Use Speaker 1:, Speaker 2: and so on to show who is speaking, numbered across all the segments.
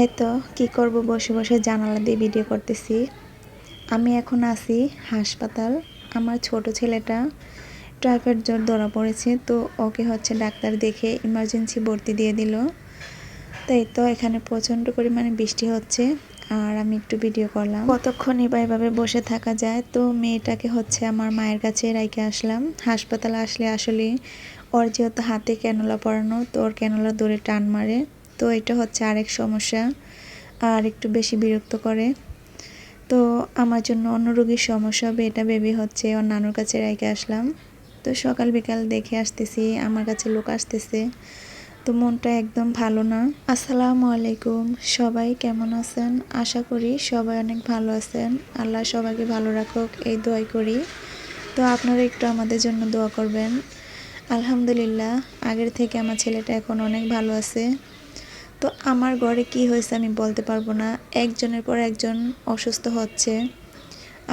Speaker 1: এই তো কী করব? বসে বসে জানালা দিয়ে ভিডিও করতেছি। আমি এখন আছি হাসপাতাল। আমার ছোট ছেলেটা টাইফয়েড জ্বর ধরা পড়েছে, তো ওকে হচ্ছে ডাক্তার দেখে ইমার্জেন্সি ভর্তি দিয়ে দিল। তাই তো এখানে প্রচণ্ড পরিমাণে বৃষ্টি হচ্ছে, আর আমি একটু ভিডিও করলাম। কতক্ষণই বা এভাবে বসে থাকা যায়, তো মেয়েটাকে হচ্ছে আমার মায়ের কাছে রেখে আসলাম। হাসপাতালে আসলে আসলে ওর যেহেতু হাতে ক্যানোলা পরানো, তো ওর ক্যানোলা দূরে টান মারে। তো এটা হচ্ছে আরেক সমস্যা, আর একটু বেশি বিরক্ত করে। তো আমার জন্য অন্য রোগীর সমস্যা হবে এটা ভেবে হচ্ছে ওর নানুর কাছে রেখে আসলাম। তো সকাল বিকাল দেখে আসতেছি, আমার কাছে লোক আসতেছে। তো মনটা একদম ভালো না। আসসালামু আলাইকুম, সবাই কেমন আছেন? আশা করি সবাই অনেক ভালো আছেন। আল্লাহ সবাইকে ভালো রাখুক, এই দোয়াই করি। তো আপনারা একটু আমাদের জন্য দোয়া করবেন। আলহামদুলিল্লাহ, আগের থেকে আমার ছেলেটা এখন অনেক ভালো আছে। তো আমার ঘরে কি হয়েছে আমি বলতে পারব না। একজনের পর একজন অসুস্থ হচ্ছে।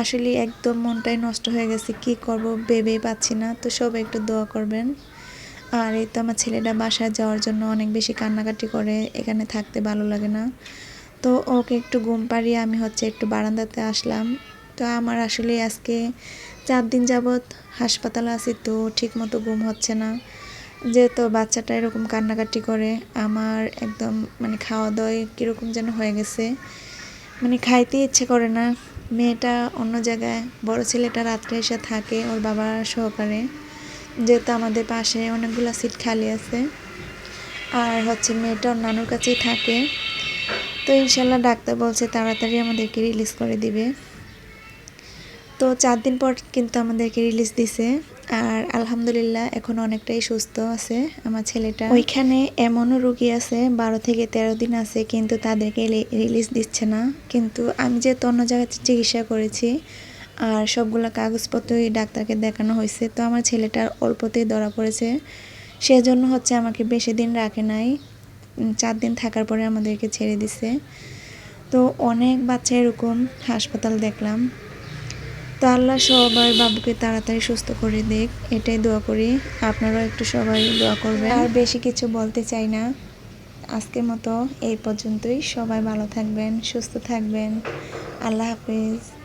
Speaker 1: আসলে একদম মনটাই নষ্ট হয়ে গেছে, কি করব ভেবেই পাচ্ছি না। তো সবাই একটু দোয়া করবেন। আর এই তো আমার ছেলেটা বাসায় যাওয়ার জন্য অনেক বেশি কান্নাকাটি করে, এখানে থাকতে ভালো লাগে না। তো ওকে একটু ঘুম পাড়িয়ে আমি হচ্ছে একটু বারান্দাতে আসলাম। তো আমার আসলে আজকে চার দিন যাবৎ হাসপাতালে আছি, তো ঠিক মতো ঘুম হচ্ছে না। যেহেতু বাচ্চাটা এরকম কান্নাকাটি করে, আমার একদম মানে খাওয়া দাওয়ায় কীরকম যেন হয়ে গেছে। মানে খাইতে ইচ্ছে করে না। মেয়েটা অন্য জায়গায়, বড় ছেলেটা রাত্রে এসে থাকে ওর বাবার সহকারে। যেহেতু আমাদের পাশে অনেকগুলো সিট খালি আছে। আর হচ্ছে মেয়েটা ওর নানুর কাছেই থাকে। তো ইনশাল্লাহ ডাক্তার বলছে তাড়াতাড়ি আমাদেরকে রিলিজ করে দিবে। তো চার দিন পর কিন্তু আমাদেরকে রিলিজ দিছে। আর আলহামদুলিল্লাহ, এখন অনেকটাই সুস্থ আছে আমার ছেলেটা। ওইখানে এমনও রুগী আছে, বারো থেকে তেরো দিন আছে, কিন্তু তাদেরকে রিলিজ দিচ্ছে না। কিন্তু আমি যে অন্য জায়গায় চিকিৎসা করেছি, আর সবগুলো কাগজপত্রই ডাক্তারকে দেখানো হয়েছে, তো আমার ছেলেটার অল্পতেই ধরা পড়েছে। সেজন্য হচ্ছে আমাকে বেশি দিন রাখে নাই চার দিন থাকার পরে আমাদেরকে ছেড়ে দিছে। তো অনেক বাচ্চা এরকম, হাসপাতাল দেখলাম। তো আল্লাহ সবার বাবুকে তাড়াতাড়ি সুস্থ করে দেখ, এটাই দোয়া করি। আপনারাও একটু সবাই দোয়া করবেন। আর বেশি কিছু বলতে চাই না। আজকের মতো এই পর্যন্তই। সবাই ভালো থাকবেন, সুস্থ থাকবেন। আল্লাহ হাফিজ।